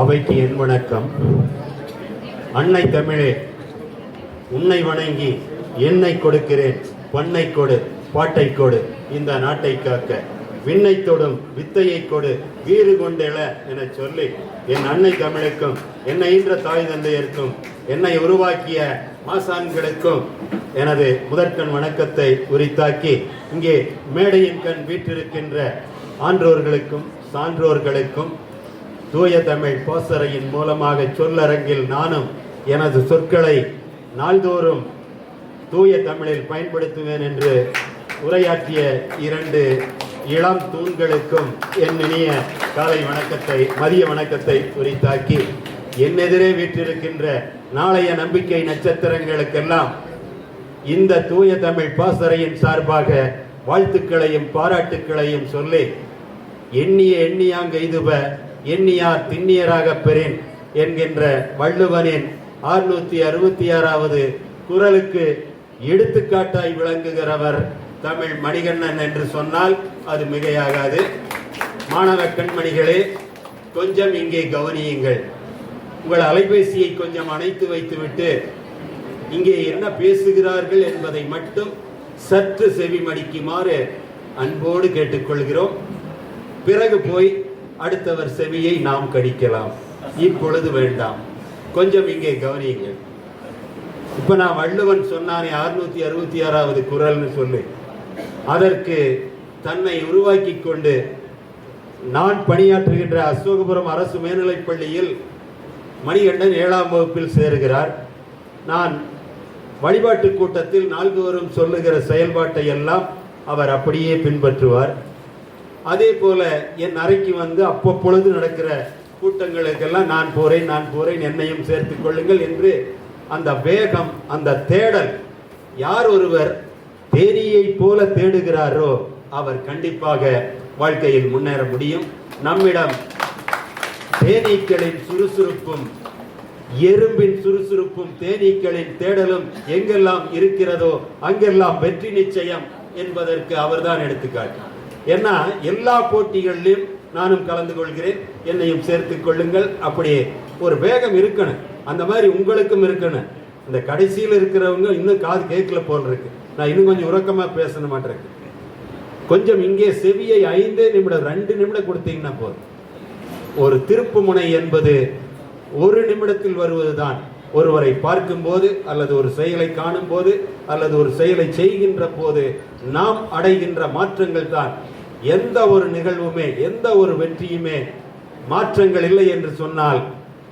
அவைக்கு என் வணக்கம். அன்னை தமிழே உன்னை வணங்கி என்னை கொடுக்கிறேன். பண்ணை கொடு பாட்டை கொடு இந்த நாட்டை காக்க. விண்ணை தொடும் வித்தையை கொடு வீறு கொண்டெழ என சொல்லி என் அன்னை தமிழுக்கும் என்னை ஈன்ற தாய் தந்தையருக்கும் என்னை உருவாக்கிய மாசான்களுக்கும் எனது முதற்கண் வணக்கத்தை உரித்தாக்கி இங்கே மேடையின் கண் வீற்றிருக்கின்ற ஆன்றோர்களுக்கும் சான்றோர்களுக்கும் தூய தமிழ் பாசறையின் மூலமாக சொல்லரங்கில் நானும் எனது சொற்களை நாள்தோறும் தூய தமிழில் பயன்படுத்துவேன் என்று உரையாற்றிய இரண்டு இளம் தூண்களுக்கும் என் இனிய காலை வணக்கத்தை மதிய வணக்கத்தை உரித்தாக்கி என் எதிரே வீற்றிருக்கின்ற நாளைய நம்பிக்கை நட்சத்திரங்களுக்கெல்லாம் இந்த தூய தமிழ் பாசறையின் சார்பாக வாழ்த்துக்களையும் பாராட்டுக்களையும் சொல்லி எண்ணிய எண்ணியாங்க இதுப எண்ணியார் திண்ணியராகப் பெறேன் என்கின்ற வள்ளுவனின் ஆறுநூத்தி அறுபத்தி ஆறாவது குரலுக்கு எடுத்துக்காட்டாய் விளங்குகிறவர் தமிழ் மணிகண்ணன் என்று சொன்னால் அது மிகையாகாது. மாணவ கண்மணிகளே கொஞ்சம் இங்கே கவனியுங்கள். உங்கள் அலைபேசியை கொஞ்சம் அணைத்து வைத்துவிட்டு இங்கே என்ன பேசுகிறார்கள் என்பதை மட்டும் சற்று செவிமடிக்குமாறு அன்போடு கேட்டுக்கொள்கிறோம். பிறகு போய் அடுத்தவர் செவியை நாம் கடிக்கலாம். இப்பொழுது வேண்டாம். கொஞ்சம் இங்கே கவனியுங்கள். இப்ப நான் வள்ளுவன் சொன்னானே அறுநூத்தி அறுபத்தி ஆறாவது குரல்னு சொல்லி. அதற்கு தன்னை உருவாக்கி கொண்டு நான் பணியாற்றுகின்ற அசோகபுரம் அரசு மேல்நிலைப் பள்ளியில் மணிகண்டன் ஏழாம் வகுப்பில் சேருகிறார். நான் வழிபாட்டு கூட்டத்தில் நால்குவரும் சொல்லுகிற செயல்பாட்டை எல்லாம் அவர் அப்படியே பின்பற்றுவார். அதே போல என் அறைக்கு வந்து அப்பப்பொழுது நடக்கிற கூட்டங்களுக்கெல்லாம் நான் போறேன் நான் போறேன் என்னையும் சேர்த்து கொள்ளுங்கள் என்று அந்த வேகம் அந்த தேடல் யார் ஒருவர் தேனியை போல தேடுகிறாரோ அவர் கண்டிப்பாக வாழ்க்கையில் முன்னேற முடியும். நம்மிடம் தேனீக்களின் சுறுசுறுப்பும் எறும்பின் சுறுசுறுப்பும் தேனீக்களின் தேடலும் எங்கெல்லாம் இருக்கிறதோ அங்கெல்லாம் வெற்றி நிச்சயம் என்பதற்கு அவர்தான் எடுத்துக்காட்டு. ஏன்னா எல்லா போட்டிகளிலும் நானும் கலந்து கொள்கிறேன். என்னையும் சேர்த்து கொள்ளுங்கள். அப்படியே ஒரு வேகம் இருக்கணும். அந்த மாதிரி உங்களுக்கும் இருக்கணும். இந்த கடைசியில் இருக்கிறவங்க இன்னும் காது கேட்கல போல் இருக்கு. நான் இன்னும் கொஞ்சம் உறக்கமாக பேச மாட்டேன். கொஞ்சம் இங்கே செவியை ஐந்தே நிமிடம் ரெண்டு நிமிடம் கொடுத்தீங்கன்னா போதும். ஒரு திருப்பு முனை என்பது ஒரு நிமிடத்தில் வருவதுதான். ஒருவரை பார்க்கும்போது அல்லது ஒரு செயலை காணும் போது அல்லது ஒரு செயலை செய்கின்ற போது நாம் அடைகின்ற மாற்றங்கள் தான். எந்த ஒரு நிகழ்வுமே எந்த ஒரு வெற்றியுமே மாற்றங்கள் இல்லை என்று சொன்னால்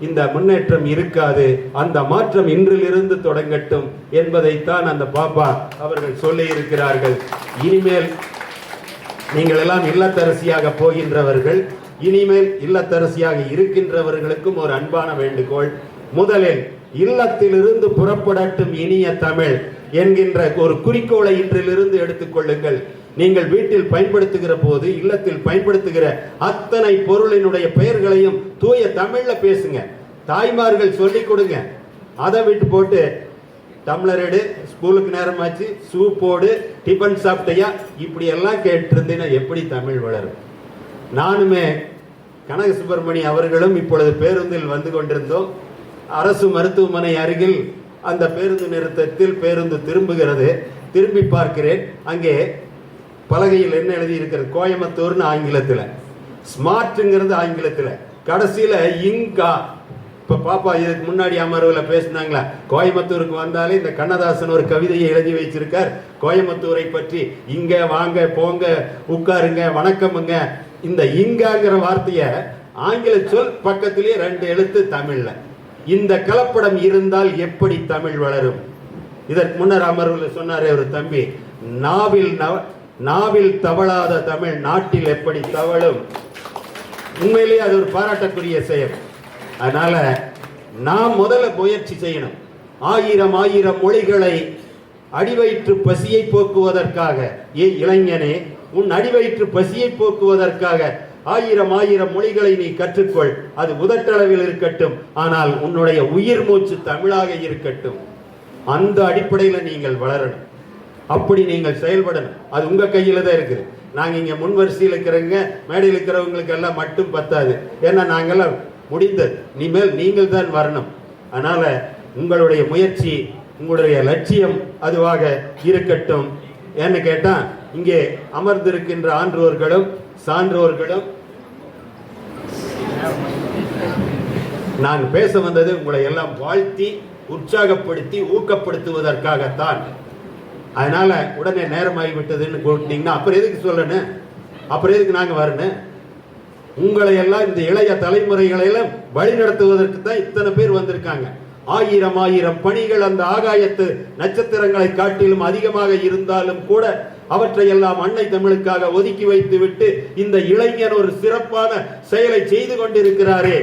இந்த முன்னேற்றம் இருக்காது. அந்த மாற்றம் இன்றிலிருந்து தொடங்கட்டும் என்பதைத்தான் அந்த பாப்பா அவர்கள் சொல்லி இருக்கிறார்கள் இனிமேல் நீங்கள் எல்லாம் இல்லத்தரசியாக போகின்றவர்கள் இனிமேல் இல்லத்தரசியாக இருக்கின்றவர்களுக்கும் ஒரு அன்பான வேண்டுகோள். முதலில் இல்லத்திலிருந்து புறப்படட்டும் இனிய தமிழ். என்கின்ற ஒரு குறிக்கோளை இன்றிலிருந்து எடுத்துக்கொள்ளுங்கள் நீங்கள் வீட்டில் பயன்படுத்துகிற போது இல்லத்தில் பயன்படுத்துகிற அத்தனை பொருளினுடைய பெயர்களையும் தூய தமிழ்ல பேசுங்க. தாய்மார்கள் சொல்லிக் கொடுங்க. அதை விட்டு போட்டு டம்ளர் எடு ஸ்கூலுக்கு நேரமாச்சு சூப் போடு டிஃபன் சாப்பிட்டையா? இப்படி எல்லாம் கேட்டிருந்தீங்கன்னா எப்படி தமிழ் வளரும்? நானுமே கனக சுப்பிரமணி அவர்களும் இப்பொழுது பேருந்தில் வந்து கொண்டிருந்தோம். அரசு மருத்துவமனை அருகில் அந்த பேருந்து நிறுத்தத்தில் பேருந்து திரும்புகிறது. திரும்பி பார்க்கிறேன். அங்கே பலகையில் என்ன எழுதியிருக்கிறது? கோயம்புத்தூர்னு ஆங்கிலத்தில். ஸ்மார்ட்டுங்கிறது ஆங்கிலத்தில். கடைசியில் இங்கா. இப்போ பாப்பா இதுக்கு முன்னாடி அமர்வில் பேசினாங்களா? கோயம்புத்தூருக்கு வந்தாலே இந்த கண்ணதாசன் ஒரு கவிதையை எழுதி வச்சிருக்கார். கோயம்புத்தூரை பற்றி இங்கே வாங்க போங்க உட்காருங்க வணக்கமுங்க. இந்த இங்காங்கிற வார்த்தையை ஆங்கில சொல் பக்கத்திலேயே ரெண்டு எழுத்து தமிழில். இந்த கலப்படம் இருந்தால் எப்படி தமிழ் வளரும்? இதற்கு முன்னர் அமர்வில் சொன்னாரே ஒரு தம்பி நாவில் நாவில் தவழாத தமிழ் நாட்டில் எப்படி தவழும்? உண்மையிலேயே அது ஒரு பாராட்டக்கூடிய செயல். அதனால நாம் முதல்ல முயற்சி செய்யணும். ஆயிரம் ஆயிரம் மொழிகளை அடிவயிற்று பசியை போக்குவதற்காக. ஏ இளைஞனே உன் அடிவயிற்று பசியை போக்குவதற்காக ஆயிரம் ஆயிரம் மொழிகளை நீ கற்றுக்கொள். அது உதட்டளவில் இருக்கட்டும். ஆனால் உன்னுடைய உயிர் மூச்சு தமிழாக இருக்கட்டும். அந்த அடிப்படையில் நீங்கள் வளரணும். அப்படி நீங்கள் செயல்படணும். அது உங்கள் கையில் தான் இருக்குது. நாங்கள் இங்கே முன் வரிசையில் இருக்கிறவங்க மேடையில் இருக்கிறவங்களுக்கு எல்லாம் மட்டும் பத்தாது. ஏன்னா நாங்கெல்லாம் முடிந்தது. இனிமேல் நீங்கள் தான் வரணும். அதனால் உங்களுடைய முயற்சி உங்களுடைய லட்சியம் அதுவாக இருக்கட்டும். ஏன்னு கேட்டால் இங்கே அமர்ந்திருக்கின்ற ஆன்றோர்களும் சான்றோர்களும் நான் பேச வந்தது உங்களை எல்லாம் வாழ்த்தி உற்சாகப்படுத்தி ஊக்கப்படுத்துவதற்காகத்தான். அதனால உடனே நேரமாகிவிட்டதுன்னு கூட்டினீங்கன்னா அப்புறம் எதுக்கு சொல்லணும் அப்புறம் எதுக்கு நாங்கள் வரணும் உங்களை எல்லாம் இந்த இளைய தலைமுறைகளையெல்லாம் வழிநடத்துவதற்கு வழி நடத்துவதற்கு தான் இத்தனை பேர் வந்திருக்காங்க. ஆயிரம் ஆயிரம் பணிகள் அந்த ஆகாயத்து நட்சத்திரங்களை காட்டிலும் அதிகமாக இருந்தாலும் கூட அவற்றையெல்லாம் அன்னை தமிழுக்காக ஒதுக்கி வைத்து விட்டு இந்த இளைஞர் ஒரு சிறப்பான செயலை செய்து கொண்டிருக்கிறாரே.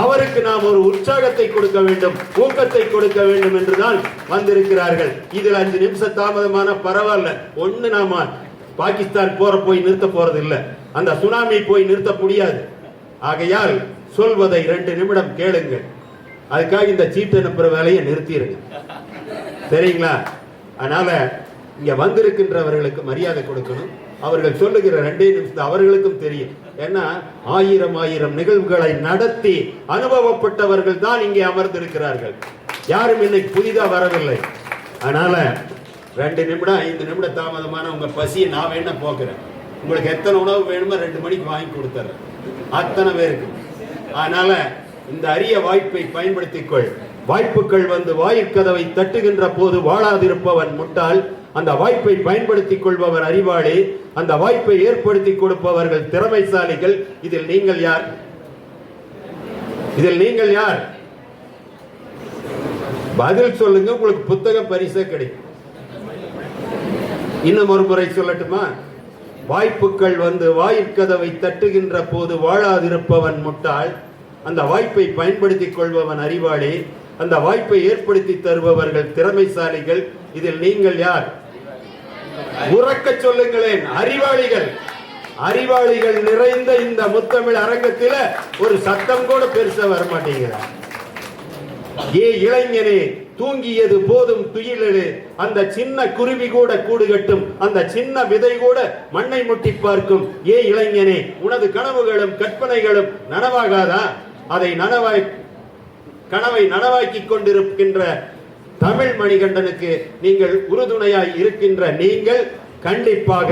அவருக்கு நாம் ஒரு உற்சாகத்தை கொடுக்க வேண்டும் ஊக்கத்தை கொடுக்க வேண்டும் என்றுதான் வந்திருக்கிறார்கள். இதில் அஞ்சு நிமிஷம் தாமதமான பரவாயில்ல. ஒண்ணு நாம பாகிஸ்தான் போற போய் நிறுத்த போறது இல்ல அந்த சுனாமி போய் நிறுத்த முடியாது. ஆகையால் சொல்வதை ரெண்டு நிமிடம் கேளுங்கள். அதுக்காக இந்த சீட்டு அனுப்புற வேலையை நிறுத்திடுங்க சரிங்களா? அதனால இங்கே வந்திருக்கின்றவர்களுக்கு மரியாதை கொடுக்கணும். அவர்கள் சொல்லுகிற ரெண்டே நிமிஷம் அவர்களுக்கும் தெரியும். ஏன்னா ஆயிரம் ஆயிரம் நிகழ்வுகளை நடத்தி அனுபவப்பட்டவர்கள் தான் இங்கே அமர்ந்திருக்கிறார்கள். யாரும் இன்னைக்கு புதிதா வரவில்லை. அதனால ரெண்டு நிமிடம் ஐந்து நிமிடம் தாமதமான உங்க பசியை நான் வேணா போக்குறேன். உங்களுக்கு எத்தனை உணவு வேணுமோ ரெண்டு மணிக்கு வாங்கி கொடுத்துறேன். அத்தனை பேருக்கு. அதனால இந்த அரிய வாய்ப்பை பயன்படுத்திக்கொள் வாய்ப்புகள் வந்து வாயிற்கதவை தட்டுகின்ற போது வாழாதிருப்பவன் முட்டாள். அந்த வாய்ப்பை பயன்படுத்திக் கொள்பவர் அறிவாளி அந்த வாய்ப்பை ஏற்படுத்தி கொடுப்பவர்கள் திறமைசாலிகள். இதில் நீங்கள் யார்? இதில் நீங்கள் யார்? பதில் சொல்லுங்க உங்களுக்கு புத்தக பரிசே கிடைக்கும். இன்னும் ஒரு முறை சொல்லட்டுமா? வாய்ப்புகள் வந்து வாயிற்கதவை தட்டுகின்ற போது வாழாதிருப்பவன் முட்டாள். அந்த வாய்ப்பை பயன்படுத்திக் கொள்பவன் அறிவாளி அந்த வாய்ப்பை ஏற்படுத்தி தருபவர்கள் திறமைசாலிகள். இதில் நீங்கள் யார்? உறக்க சொல்லுங்களேன் அறிவாளிகள். அறிவாளிகள் நிறைந்த இந்த முத்தமிழ் அரங்கத்தில ஒரு சத்தம் கூட பெருசா வர மாட்டேங்கிறார் ஏ இளைஞனே தூங்கியது போதும் துயிலே அந்த சின்ன குருவி கூட கூடு கட்டும் அந்த சின்ன விதை கூட மண்ணை முட்டி பார்க்கும். ஏ இளைஞனே உனது கனவுகளும் கற்பனைகளும் நனவாகாதா? அதை நனவாய் கனவை நனவாக்கி கொண்டிருக்கின்ற தமிழ் மணிகண்டனுக்கு நீங்கள் உறுதுணையாய் இருக்கின்ற நீங்கள் கண்டிப்பாக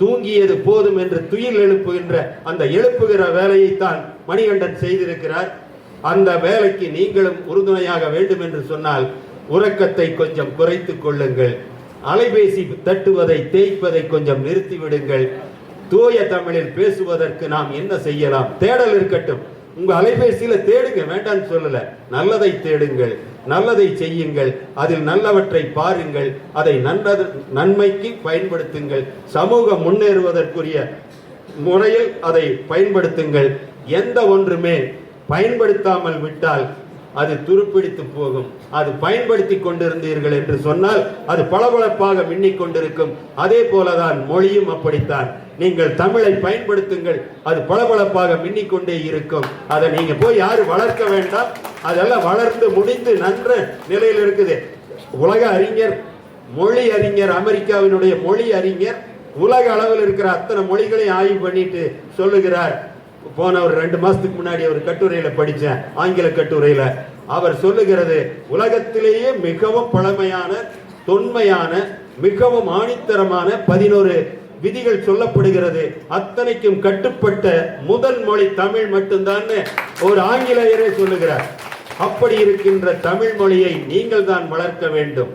தூங்கியது போதும் என்று துயில் எழுப்புகின்ற அந்த எழுப்புகிற வேலையைத்தான் மணிகண்டன் செய்திருக்கிறார். அந்த வேலைக்கு நீங்களும் உறுதுணையாக வேண்டும் என்று சொன்னால் உறக்கத்தை கொஞ்சம் குறைத்துக் கொள்ளுங்கள். அலைபேசி தட்டுவதை தேய்ப்பதை கொஞ்சம் நிறுத்திவிடுங்கள். தூய தமிழில் பேசுவதற்கு நாம் என்ன செய்யலாம்? தேடல் இருக்கட்டும். உங்க அலைபேசியில தேடுங்க வேண்டாம்னு சொல்லல. நல்லதை தேடுங்கள். நல்லதை செய்யுங்கள் அதில் நல்லவற்றை பாருங்கள் அதை நன்றது நன்மைக்கு பயன்படுத்துங்கள். சமூகம் முன்னேறுவதற்குரிய முறையில் அதை பயன்படுத்துங்கள். எந்த ஒன்றுமே பயன்படுத்தாமல் விட்டால் அது துருப்பிடித்து போகும். அது பயன்படுத்தி கொண்டிருந்தீர்கள் என்று சொன்னால் அது பளபளப்பாக மின்னிக் கொண்டிருக்கும். அதே போலதான் மொழியும் அப்படித்தான். நீங்கள் தமிழை பயன்படுத்துங்கள் அது பளபளப்பாக மின்னிக் கொண்டே இருக்கும். அதை நீங்க போய் யாரும் வளர்க்க வேண்டாம். அதெல்லாம் வளர்ந்து முடிந்து நன்ற நிலையில் இருக்குது. உலக அறிஞர் மொழி அறிஞர் அமெரிக்காவினுடைய மொழி அறிஞர் உலக அளவில் இருக்கிற அத்தனை மொழிகளையும் ஆய்வு பண்ணிட்டு சொல்லுகிறார். போன ஒரு ரெண்டு மாசத்துக்கு முன்னாடி ஒரு கட்டுரையில படித்தேன் ஆங்கில கட்டுரையில. அவர் சொல்லுகிறது உலகத்திலேயே மிகவும் பழமையான தொன்மையான மிகவும் ஆணித்தரமான பதினோரு விதிகள் சொல்லப்படுகிறது. அத்தனைக்கும் கட்டுப்பட்ட முதல் மொழி தமிழ் மட்டும்தான் ஒரு ஆங்கிலேயரே சொல்லுகிறார். அப்படி இருக்கின்ற தமிழ் மொழியை நீங்கள் தான் வளர்க்க வேண்டும்.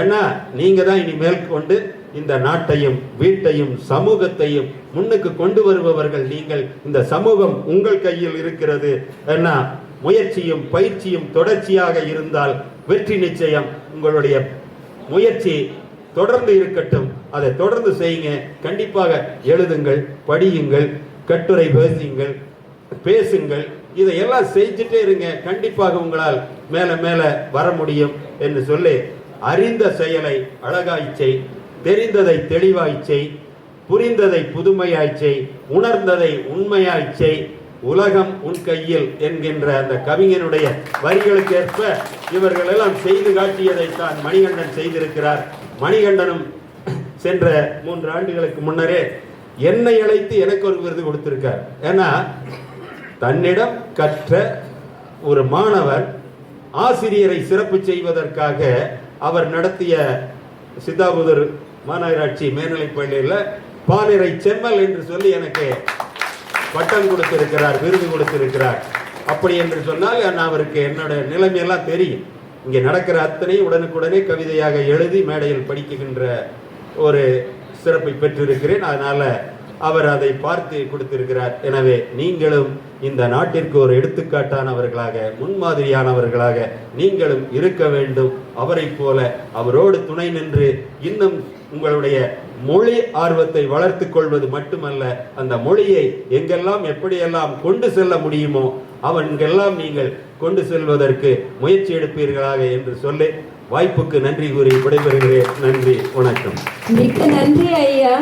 ஏன்னா நீங்க தான் இனிமேல் கொண்டு இந்த நாட்டையும் வீட்டையும் சமூகத்தையும் முன்னுக்கு கொண்டு வருபவர்கள் நீங்கள். இந்த சமூகம் உங்கள் கையில் இருக்கிறது. ஏன்னா முயற்சியும் பயிற்சியும் தொடர்ச்சியாக இருந்தால் வெற்றி நிச்சயம். உங்களுடைய முயற்சி தொடர்ந்து இருக்கட்டும். அதை தொடர்ந்து செய்யுங்க. கண்டிப்பாக எழுதுங்கள் படியுங்கள் கட்டுரை பேசுங்கள் பேசுங்கள். இதையெல்லாம் செஞ்சுட்டே இருங்க. கண்டிப்பாக உங்களால் மேல மேல வர முடியும் என்று சொல்லி அறிந்த செயலை அழகாய்ச்சை தெரிந்ததை தெளிவாய்ச்சை புரிந்ததை புதுமையாய்ச்சை உணர்ந்ததை உண்மையாய்ச்சை உலகம் உன் கையில் என்கின்ற அந்த கவிஞனுடைய வரிகளுக்கு ஏற்ப இவர்கள் எல்லாம் செய்து காட்டியதைத்தான் மணிகண்டன் செய்திருக்கிறார். மணிகண்டனும் சென்ற மூன்று ஆண்டுகளுக்கு முன்னரே என்னை அழைத்து எனக்கு ஒரு விருது கொடுத்திருக்கார். ஏன்னா தன்னிடம் கற்ற ஒரு மாணவர் ஆசிரியரை சிறப்பு செய்வதற்காக அவர் நடத்திய சித்தாபுதூர் மாநகராட்சி மேல்நிலைப் பள்ளியில் பாலிறை செம்மல் என்று சொல்லி எனக்கு பட்டம் கொடுத்திருக்கிறார் விருது கொடுத்திருக்கிறார். அப்படி என்று சொன்னால் நான் அவருக்கு என்னோட நிலைமையெல்லாம் தெரியும். இங்கே நடக்கிற அத்தனை உடனுக்குடனே கவிதையாக எழுதி மேடையில் படிக்கின்ற ஒரு சிறப்பை பெற்றிருக்கிறேன். அதனால் அவர் அதை பார்த்து கொடுத்திருக்கிறார். எனவே நீங்களும் இந்த நாட்டிற்கு ஒரு எடுத்துக்காட்டானவர்களாக முன்மாதிரியானவர்களாக நீங்களும் இருக்க வேண்டும். அவரைப் போல அவரோடு துணை நின்று இன்னும் உங்களுடைய மொழி ஆர்வத்தை வளர்த்துக் கொள்வது மட்டுமல்ல அந்த மொழியை எங்கெல்லாம் எப்படியெல்லாம் கொண்டு செல்ல முடியுமோ அவன்கெல்லாம் நீங்கள் கொண்டு செல்வதற்கு முயற்சி எடுப்பீர்களாக என்று சொல்லி வாய்ப்புக்கு நன்றி கூறி விடைபெறுகிறேன். நன்றி வணக்கம். மிக்க நன்றி ஐயா.